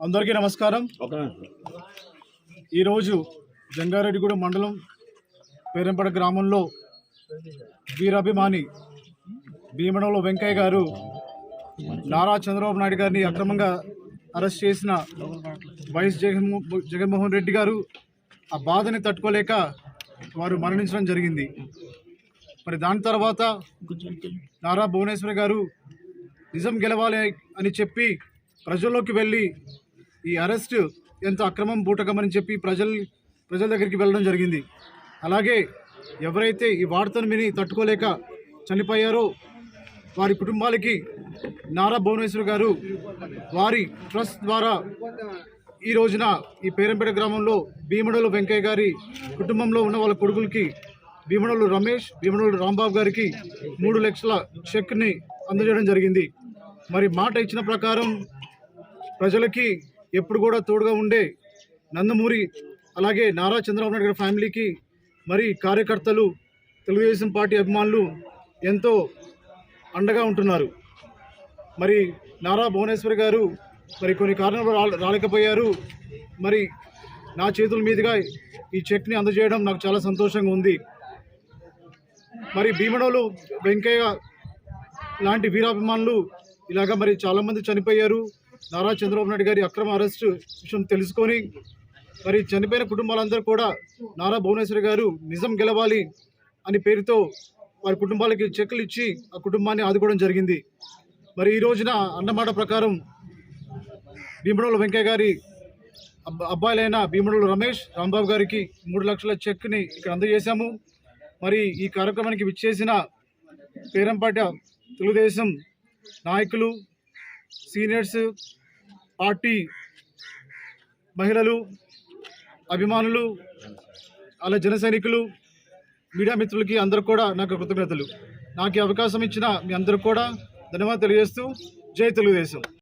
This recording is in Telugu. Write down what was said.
అందరికీ నమస్కారం. ఈరోజు జంగారెడ్డిగూడెం మండలం పేరంపడ గ్రామంలో వీరాభిమాని భీమడంలో వెంకయ్య గారు నారా చంద్రబాబు నాయుడు గారిని అక్రమంగా అరెస్ట్ చేసిన వైఎస్ జగన్మో జగన్మోహన్ రెడ్డి గారు ఆ బాధని తట్టుకోలేక వారు మరణించడం జరిగింది. మరి దాని తర్వాత నారా భువనేశ్వరి గారు నిజం గెలవాలి అని చెప్పి ప్రజల్లోకి వెళ్ళి ఈ అరెస్ట్ ఎంత అక్రమం బూటకమని చెప్పి ప్రజల ప్రజల దగ్గరికి వెళ్ళడం జరిగింది. అలాగే ఎవరైతే ఈ వార్తను విని తట్టుకోలేక చనిపోయారో వారి కుటుంబాలకి నారా భువనేశ్వర్ గారు వారి ట్రస్ట్ ద్వారా ఈ రోజున ఈ పేరంపేట గ్రామంలో భీమడోలు వెంకయ్య గారి కుటుంబంలో ఉన్న వాళ్ళ కొడుకులకి భీమడోలు రమేష్ భీమడోలు రాంబాబు గారికి మూడు లక్షల చెక్ని అందజేయడం జరిగింది. మరి మాట ఇచ్చిన ప్రకారం ప్రజలకి ఎప్పుడు కూడా తోడుగా ఉండే నందమూరి అలాగే నారా చంద్రబాబు నాయుడు గారి ఫ్యామిలీకి మరి కార్యకర్తలు తెలుగుదేశం పార్టీ అభిమానులు ఎంతో అండగా ఉంటున్నారు. మరి నారా భువనేశ్వరి గారు మరి కొన్ని కారణాలు రాలేకపోయారు. మరి నా చేతుల మీదుగా ఈ చెక్ని అందజేయడం నాకు చాలా సంతోషంగా ఉంది. మరి భీమడోలు వెంకయ్య లాంటి వీరాభిమానులు ఇలాగా మరి చాలామంది చనిపోయారు. నారా చంద్రబాబు నాయుడు గారి అక్రమ అరెస్టు విషయం తెలుసుకొని మరి చనిపోయిన కుటుంబాలందరూ కూడా నారా భువనేశ్వరి గారు నిజం గెలవాలి అని పేరుతో వారి కుటుంబాలకి చెక్కులు ఇచ్చి ఆ కుటుంబాన్ని ఆదుకోవడం జరిగింది. మరి ఈ రోజున అన్నమాట ప్రకారం భీమడోలు వెంకయ్య గారి అబ్బాయిలైన భీమడోలు రమేష్ రాంబాబు గారికి మూడు లక్షల చెక్ని ఇక్కడ అందజేశాము. మరి ఈ కార్యక్రమానికి విచ్చేసిన పేరంపాట తెలుగుదేశం నాయకులు సీనియర్స్ పార్టీ మహిళలు అభిమానులు అలా జన సైనికులు మీడియా మిత్రులకి అందరు కూడా నాకు కృతజ్ఞతలు. నాకు ఈ అవకాశం ఇచ్చిన మీ అందరూ కూడా ధన్యవాదాలు తెలియజేస్తూ జై తెలుగుదేశం.